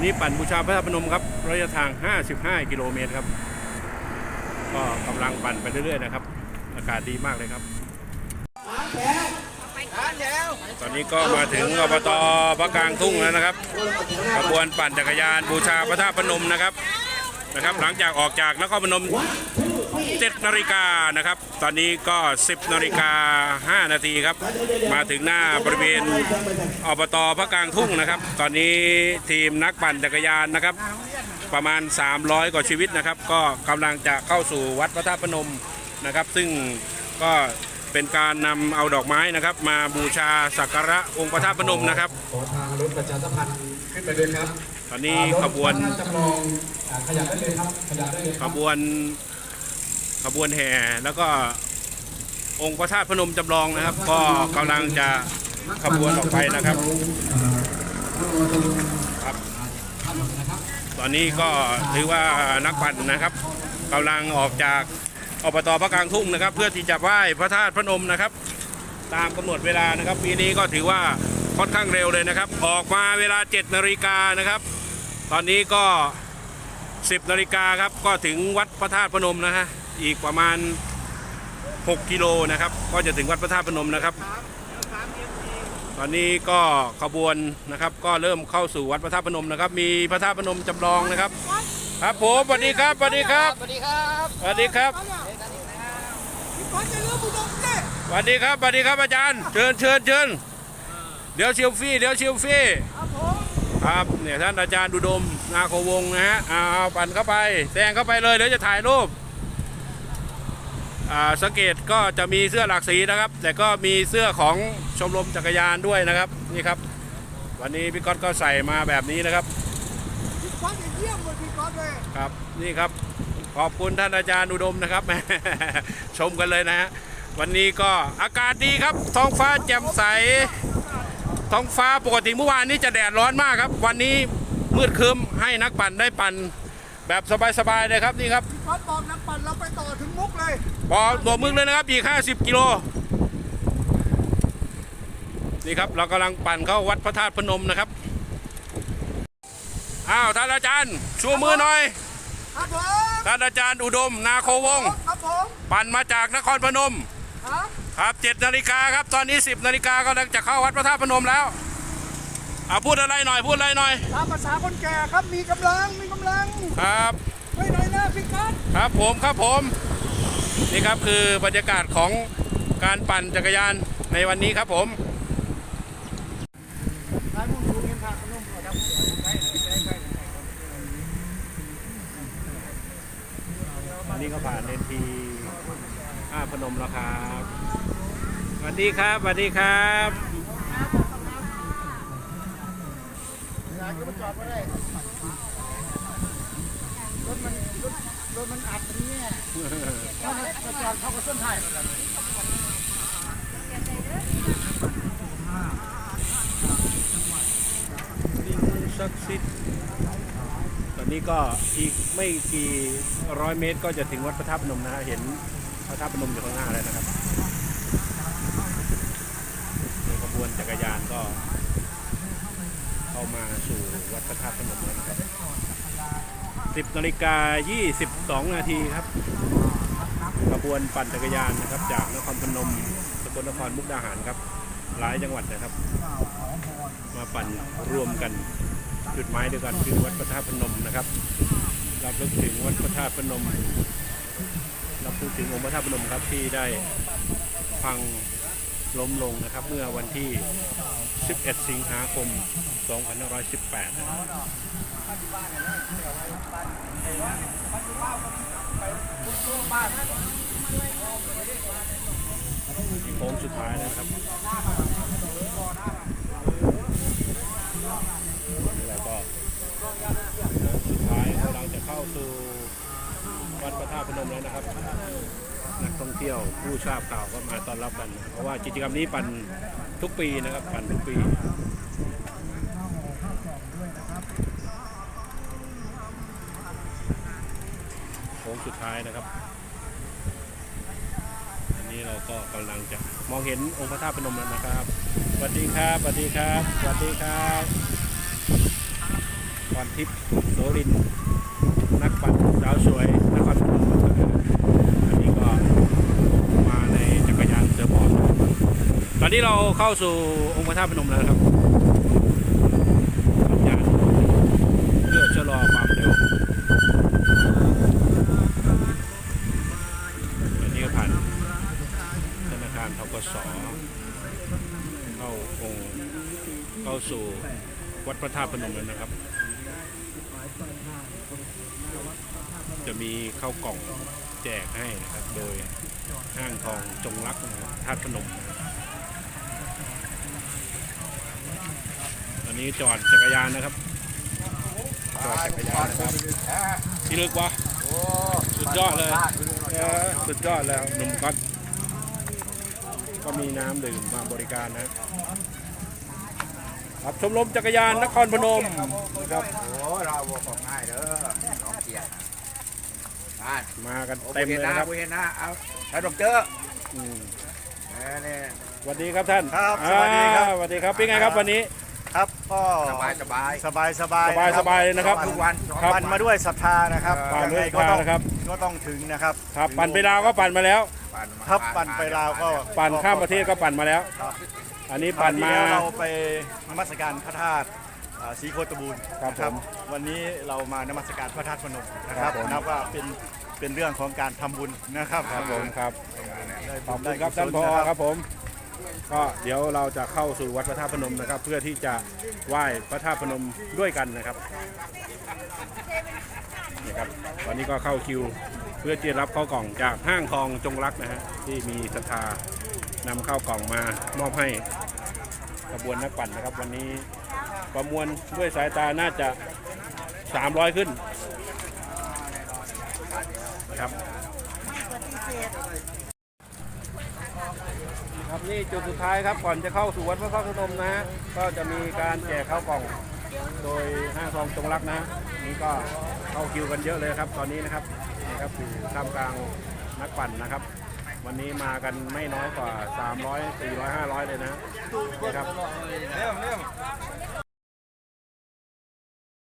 วันนี้ปั่นบูชาพระธาตุพนมครับระยะทาง 55 กิโลเมตรครับ ก็กำลังปั่นไปเรื่อยๆนะครับ อากาศดีมากเลยครับ ตอนนี้ก็มาถึงอบตพระกลางทุ่งแล้วนะครับขบวนปั่นจักรยานบูชาพระธาตุพนมนะครับนะครับ หลังจากออกจากนครพนม 7นาฬิกานะครับ ตอนนี้ก็ 10นาฬิกา5นาทีครับ มาถึงหน้าบริเวณอบตพระกลางทุ่งนะครับ ตอนนี้ทีมนักปั่นจักรยานนะครับ ประมาณ 300 กว่าชีวิตนะครับ ก็กำลังจะเข้าสู่วัดพระธาตุพนมนะครับ ซึ่งก็เป็นการนำเอาดอกไม้นะครับ มาบูชาสักการะองค์พระธาตุพนมนะครับขอทางรถประชาสัมพันธ์ขึ้นไปด้วยครับ ตอนนี้ขบวนขยับได้เลยครับขยับได้เลยขบวน ขบวนแห่แล้วก็องค์พระธาตุพนมจำลองนะครับ ก็กำลังจะขบวนออกไปนะครับครับ ตอนนี้ก็ถือว่านักปั่นนะครับกำลังออกจากอบตพระกลางทุ่งนะครับ เพื่อที่จะไหว้พระธาตุพนมนะครับ ตามกำหนดเวลานะครับ ปีนี้ก็ถือว่าค่อนข้างเร็วเลยนะครับ ออกมาเวลา7นาฬิกานะครับ ตอนนี้ก็ 10นาฬิกาครับก็ถึงวัดพระธาตุพนมนะฮะ อีกประมาณ 6 กิโลนะครับ ก็จะถึงวัดพระธาตุพนมนะครับ ตอนนี้ก็ขบวนนะครับ ก็เริ่มเข้าสู่วัดพระธาตุพนมนะครับ มีพระธาตุพนมจำลองนะครับ ครับผมสวัสดีครับสวัสดีครับสวัสดีครับสวัสดีครับพี่ก้อนจะเลือกบุญดมเต้สวัสดีครับสวัสดีครับอาจารย์ เชิญเชิญเชิญเดี๋ยวเชิลฟี่เดี๋ยวเชิลฟี่ครับผมครับเนี่ยท่านอาจารย์ดุดมนาโควงศ์นะฮะเอาเอาปั่นเข้าไปแซงเข้าไปเลยเดี๋ยวจะถ่ายรูปอ่า สังเกตก็จะมีเสื้อหลากสีนะครับ แต่ก็มีเสื้อของชมรมจักรยานด้วยนะครับนี่ครับ วันนี้พี่ก๊อตก็ใส่มาแบบนี้นะครับพี่ก้อนจะเยี่ยมเลยพี่ก้อนเลยครับนี่ครับขอบคุณท่านอาจารย์อุดมนะครับชมกันเลยนะฮะวันนี้ก็อากาศดีครับ ท้องฟ้าแจ่มใส ท้องฟ้าปกติเมื่อวานนี้จะแดดร้อนมากครับ วันนี้มืดครึ้มให้นักปั่นได้ปั่น แบบสบายๆเลยครับนี่ครับพี่ก้อนบอกนักปั่นเราไปต่อถึงมุกเลยบอกบอกมึงเลยนะครับอีก50กิโลนี่ครับเรากำลังปั่นเข้าวัดพระธาตุพนมนะครับอ้าวท่านอาจารย์ชูมือหน่อยครับผมท่านอาจารย์อุดม นาโควงศ์ครับผมปั่นมาจากนครพนม ครับครับ7นาฬิกาครับตอนนี้ 10นาฬิกากำลังจะเข้าวัดพระธาตุพนมแล้ว อ่าพูดอะไรหน่อย พูดอะไรหน่อย ตามภาษาคนแก่ครับมีกำลังมีกำลังครับ ไม่น้อยหน้าพี่ก้อนครับผมครับผม นี่ครับคือบรรยากาศของการปั่นจักรยานในวันนี้ครับผมร้านมุ่งดูเงินทางพนมครับใช่ใช่ใช่อันนี้ก็ผ่านเลนทีอ้าพนมแล้วครับสวัสดีครับสวัสดีครับ อยากจะมาจอดก็ได้รถมันรถรถมันอัดตรงนี้ถ้าจะจอดเขากับต้นไผ่สิ่งศักดิ์สิทธิ์ตอนนี้ก็อีกไม่กี่ร้อยเมตรก็จะถึงวัดพระธาตุพนมนะฮะเห็นพระธาตุพนมอยู่ข้างหน้าแล้วนะครับในขบวนจักรยานก็ เข้ามาสู่วัดพระธาตุพนมแล้วนะครับ 10นาฬิกา 22 นาทีครับขบวนปั่นจักรยานนะครับ จากนครพนมสกลนครมุกดาหารครับ หลายจังหวัดนะครับ มาปั่นรวมกันจุดหมายเดียวกันคือวัดพระธาตุพนมนะครับรับลึกถึงวัดพระธาตุพนมรับพูดถึงองค์พระธาตุพนมครับที่ได้พัง ล้มลงนะครับเมื่อวันที่ 11 สิงหาคม 2518นะครับโค้งสุดท้ายนะครับ นี่เราก็สุดท้ายกำลังจะเข้าสู่วัดพระธาตุพนมแล้วนะครับ นักท่องเที่ยว ผู้ทราบข่าวก็มาต้อนรับกัน เพราะว่ากิจกรรมนี้ปั่นทุกปีนะครับ ปั่นทุกปีโค้งสุดท้ายนะครับ อันนี้เราก็กำลังจะมองเห็นองค์พระธาตุพนมแล้วนะครับสวัสดีครับสวัสดีครับสวัสดีครับขรทิพย์โสริน นักปั่นสาวสวยนครพนมอันนี้ก็มาในจักรยานเสือบอล ตอนนี้เราเข้าสู่องค์พระธาตุพนมแล้วครับสัญญาณเพื่อชะลอความเร็วอันนี้ผ่านธนาคารทกสเข้าองค์เข้าสู่วัดพระธาตุพนมแล้วนะครับ จะมีข้าวกล่องแจกให้นะครับ โดยห้างทองจงรักนะครับธาตุพนมนะครับตอ นนี้จอดจักรยานนะครับ จอดจักรยานนะครับที่ลึกวะสุดยอดเลยเออสุดยอดแล้วหนุ่มก๊อตก็มีน้ำดื่มมาบริการนะครับชมรมจักรยานนครพนมนะครับโอ้เราบอกของง่ายเด้อน้องเกียรติอ่ามากันโอ้เต็มเห็เลยนหน้านะครับกูเห็นหน้าเอาท่านดอกเตอร์อืมนี่สวัสดีครับท่าน ครับ สวัสดีครับอ่าสวัสดีครับ เป็นไงครับวันนี้ ครับก็สบายสบายสบายสบายสบายสบายเลยนะครับทุกวันครับปั่นมาด้วยศรัทธานะครับปั่นด้วยยังไงก็ต้องศรัทธานะครับก็ต้องถึงนะครับครับปั่นไปลาวก็ปั่นมาแล้วปั่นมาครับปั่นไปลาวก็ปั่นข้ามประเทศก็ปั่นมาแล้วครับอันนี้ปั่นมาครวที่แล้วเราไปนมัสการพระธาตุอ่าศรีโคตบูรณ์ครับนะผมวันนี้เรามานมัสการพระธาตุพนมนะคครัรับบผมนับว่าเป็นเป็นเรื่องของการทำบุญนะครับครับผมครับได้ขอบได้คุณครับกุศท่านลพอนะครับผม ก็เดี๋ยวเราจะเข้าสู่วัดพระธาตุพนมนะครับ เพื่อที่จะไหว้พระธาตุพนมด้วยกันนะครับนี่ครับวันนี้ก็เข้าคิวเพื่อที่รับข้าวกล่องจากห้างทองจงรักนะฮะที่มีศรัทธานำข้าวกล่องมามอบให้กระบวนนักปั่นนะครับ วันนี้ประมวลด้วยสายตาน่าจะ 300 ขึ้นนะครับ ครับนี่จุดสุดท้ายครับก่อนจะเข้าสู่วัดพระธาตุพนมนะฮะก็จะมีการแจกข้าวกล่อง โดยห้างทองจงรักนะนี่ก็เข้าคิวกันเยอะเลยครับ ตอนนี้นะครับนี่ครับอยู่ท่ามกลางนักปั่นนะครับ วันนี้มากันไม่น้อยกว่า 300 400 500 เลยนะฮะนี่ครับ